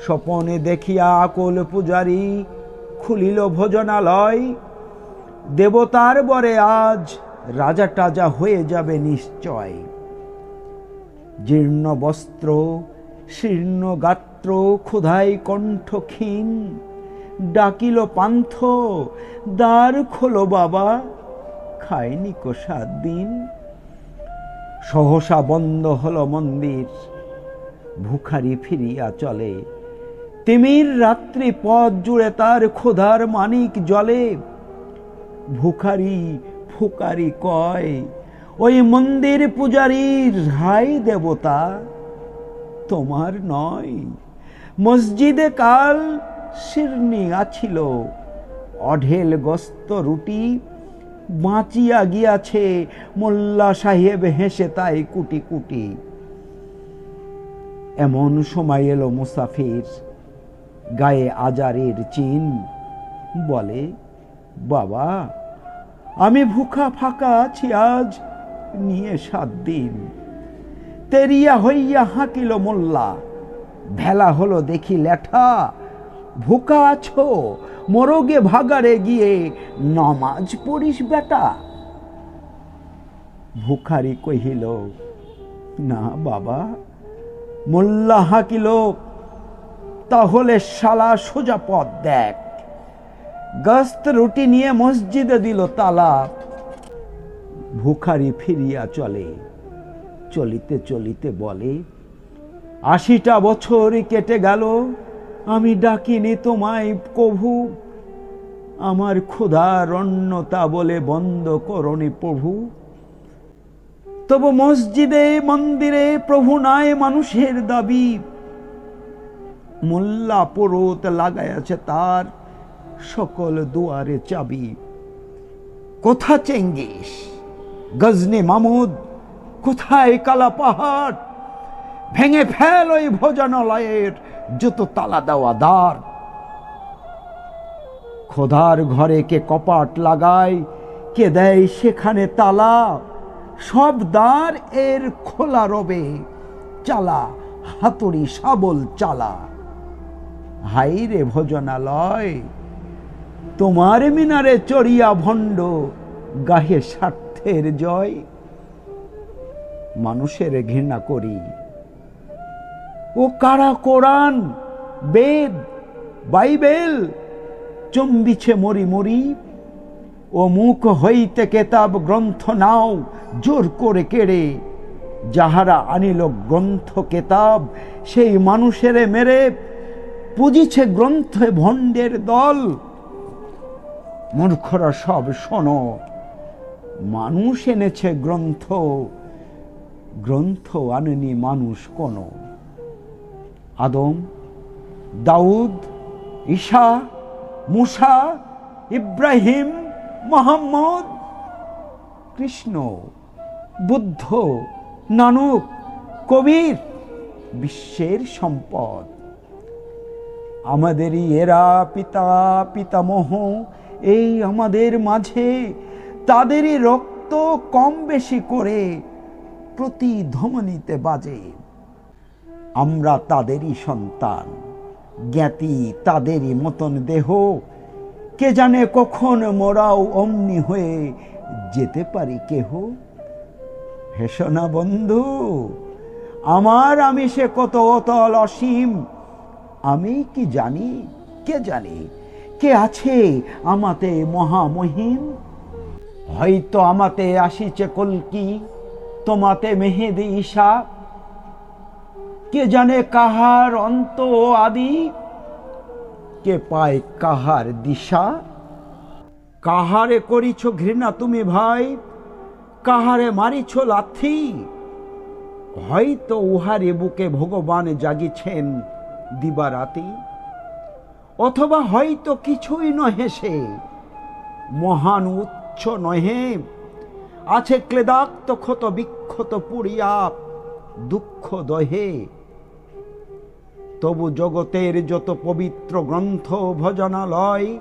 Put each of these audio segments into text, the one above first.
স্বপনে দেখিয়া আকল পূজারি খুলিল ভোজনালয়। দেবতার বরে আজ রাজা টাজা হয়ে যাবে নিশ্চয়। জীর্ণ বস্ত্র, শীর্ণ গাত্র, ক্ষুধাই কণ্ঠ ক্ষীণ। ডাকিল পান্থ, দ্বার খোলো বাবা, খায়নি কো সাত দিন। সহসা বন্ধ হলো মন্দির, ভুখারি ফিরিয়া চলে। তিমির রাত্রি পথ জুড়ে তার ক্ষুধার মানিক জলে। ভুখারি ফুকারি কয়, ওই মন্দির পূজারীর হাই দেবতা তোমার নয়। মসজিদে কাল শিরনি আছিল, অঢেল গস্ত রুটি বাঁচিয়া গিয়াছে, মোল্লা সাহেব হেসে তাই কুটি কুটি। এমন সময় এলো মুসাফির গায়ে আজারের চিন। বলে, বাবা, আমি ভুখা ফাঁকা আছি, আজ নিয়ে সাত দিন। তেরিয়া হইয়া হাঁকিল মোল্লা, ভেলা হলো দেখি লেঠা। ভুকা আছো, মরগে ভাগারে গিয়ে নমাজ পড়িস বেটা। ভুখারি কহিল, না বাবা, মোল্লা হাঁকিল তাহলে শালা সোজা পথ দেখ। গস্ত রুটি নিয়ে মসজিদে দিল তালা। ভুখারি ফিরিয়া চলে। চলিতে চলিতে বলে, আশিটা বছর কেটে গেল, আমি ডাকিনি তোমায় কভু আমার ক্ষুধার অন্যতা বলে বন্ধ করনি প্রভু। তবু মসজিদে, মন্দিরে প্রভু নাই মানুষের দাবি। মোল্লা পরত লাগাইয়াছে তার, সকল দুয়ারে চাবি। কোথা চেঙ্গিস? গজনি মামুদ, কোথায় কালা পাহাড়? ভেঙে ফেল ওই ভোজনালয়ের যত তালা দেওয়া দ্বার। খোদার ঘরে কে কপাট লাগায়, কে দেয় সেখানে তালা। সব দ্বার এর খোলা রবে, চালা, হাতুড়ি, শাবল, চালা। হাই রে ভোজনালয়, তোমার মিনারে চড়িয়া ভণ্ড, গাহে স্বার্থের জয়। মানুষের ঘৃণা করি। ও কারা কোরআন, বেদ, বাইবেল, চম্বিছে মরি মরি। ও মুখ হইতে কেতাব গ্রন্থ নাও, জোর করে কেড়ে। যাহারা আনিল গ্রন্থ কেতাব, সেই মানুষেরে মেরে পুজিছে গ্রন্থে ভণ্ডের দল। মূর্খরা সব শোনো, মানুষ এনেছে গ্রন্থ গ্রন্থ আনেনি মানুষ কোনো। আদম, দাউদ, ঈশা, মুসা, ইব্রাহিম, মোহাম্মদ, কৃষ্ণ, বুদ্ধ, নানক, কবির, বিশ্বের সম্পদ। আমাদেরই এরা পিতা, পিতামহ। এই আমাদের মাঝে তাদেরই রক্ত কম বেশি করে প্রতি ধমনীতে বাজে। আমরা তাদেরই সন্তান, জ্ঞাতি তাদেরই মতন দেহ। কে জানে কখন মোরাও অমনি হয়ে যেতে পারি কেহ? হেসনা বন্ধু, আমার আমি সে কত অতল অসীম আমি কি জানি? কে জানি? কে আছে আমাতে মহামহিম? হয়তো আমাতে আসিছে কলকি, তোমাতে মেহেদি ঈশা। কে জানে কাহার অন্ত আদি? কে পায় কাহার দিশা? কাহারে করিছ ঘৃণা তুমি ভাই? কাহারে মারিছ লাথি? হয়তো উহারে বুকে ভগবান জাগিছেন দিবারাতি। অথবা হয়তো কিছুই নহে সে, মহান উচ্চ নহে। আছে ক্লেদাক্ত ক্ষত বিক্ষত পুড়িয়া দুঃখ দহে। তবু জগতের যত পবিত্র গ্রন্থ ভজনালয়,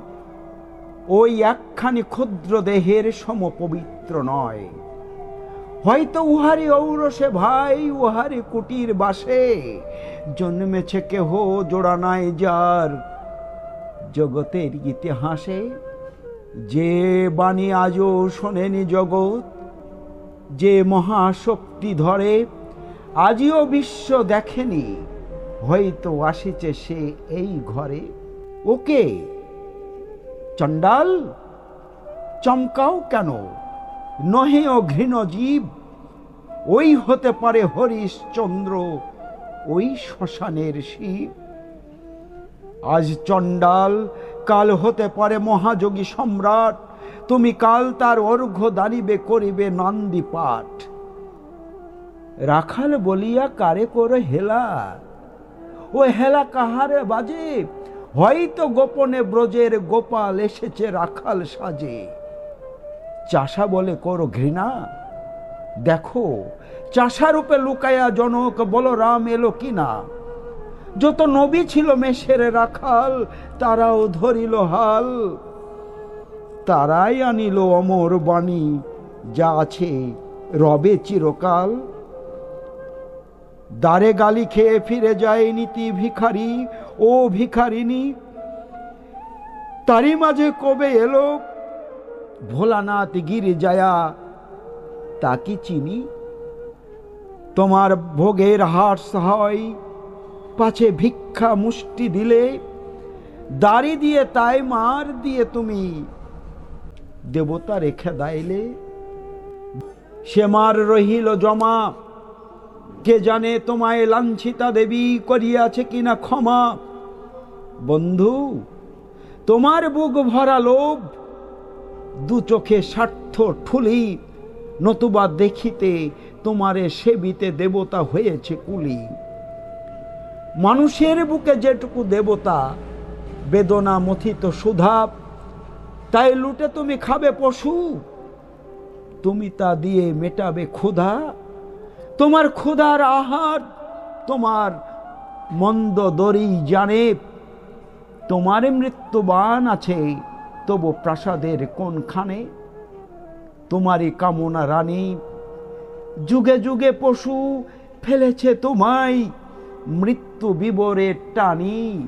ওই একখানি ক্ষুদ্র দেহের সম পবিত্র নয়। হয়তো উহারি ঔরসে ভাই, উহারি কুটির বাসে। জন্মেছে কেহ জোড়া নাই যার জগতের ইতিহাসে। যে বাণী আজও শোনেনি জগৎ, যে মহাশক্তি ধরে, আজিও বিশ্ব দেখেনি, হয়তো আসিছে সে এই ঘরে। ওকে, চণ্ডাল, চমকাও কেন? নহে ও ঘৃণ জীব, ওই হতে পারে হরিশচন্দ্র ওই শ্মশানের শিব। আজ চণ্ডাল, কাল হতে পারে মহাযোগী সম্রাট, তুমি কাল তার অর্ঘ্য দাঁড়িবে করিবে নন্দী পাঠ। রাখাল বলিয়া, কারে করে হেলা? ও হেলা কাহারে বাজে? হয়তো গোপনে ব্রজের গোপাল এসেছে রাখাল সাজে। চাষা বলে, করো ঘৃণা। দেখো, চাষা রূপে লুকায়া জনক বলরাম এলো কিনা? যত নবী ছিল মেষের রাখাল, তারাও ধরিল হাল। তারাই আনিল অমর বাণী, যা আছে রবে চিরকাল। দ্বারে গালি খেয়ে ফিরে যায় নীতি ভিখারি, ও ভিখারিনী। তারই মাঝে কবে এলো ভোলানাথ গিরে যায়া তা কি চিনি। তোমার ভোগের হার হয়, পাছে ভিক্ষা মুষ্টি দিলে, দাড়ি দিয়ে তাই মার দিয়ে তুমি। দেবতা রেখে দাইলে, সে মার রহিল জমা। কে জানে তোমায় লাঞ্ছিতা দেবী করিয়াছে কিনা ক্ষমা। বন্ধু, তোমার বুক ভরা লোভ দু চোখে স্বার্থ ঠুলি, নতুবা দেখিতে তোমারে সেবিতে দেবতা হয়েছে কুলি। মানুষের বুকে যেটুকু দেবতা, বেদনা মথিত সুধা, তাই লুটে তুমি খাবে পশু। তুমি তা দিয়ে মেটাবে ক্ষুধা। তোমার ক্ষুধার আহার তোমার মন্দ দরি জানে। তোমার মৃত্যুবান আছে। তবু প্রাসাদের কোনখানে? তোমারই কামনা রানী যুগে যুগে পশু ফেলেছে তোমায় মৃত্যু বিবরের টানি।